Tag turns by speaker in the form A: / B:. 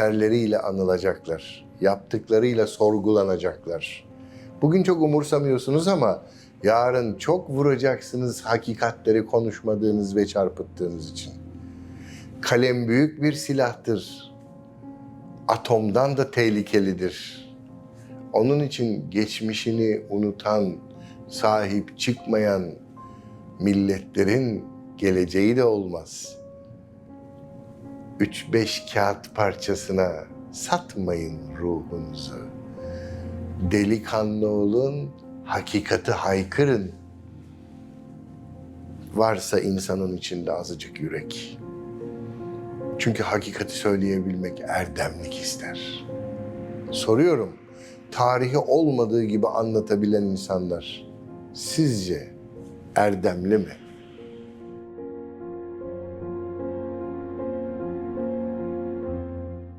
A: eserleriyle anılacaklar. Yaptıklarıyla sorgulanacaklar. Bugün çok umursamıyorsunuz ama yarın çok vuracaksınız hakikatleri konuşmadığınız ve çarpıttığınız için. Kalem büyük bir silahtır. Atomdan da tehlikelidir. Onun için geçmişini unutan, sahip çıkmayan milletlerin geleceği de olmaz. Üç beş kağıt parçasına satmayın ruhunuzu. Delikanlı olun, hakikati haykırın. Varsa insanın içinde azıcık yürek. Çünkü hakikati söyleyebilmek erdemlik ister. Soruyorum, tarihi olmadığı gibi anlatabilen insanlar sizce erdemli mi?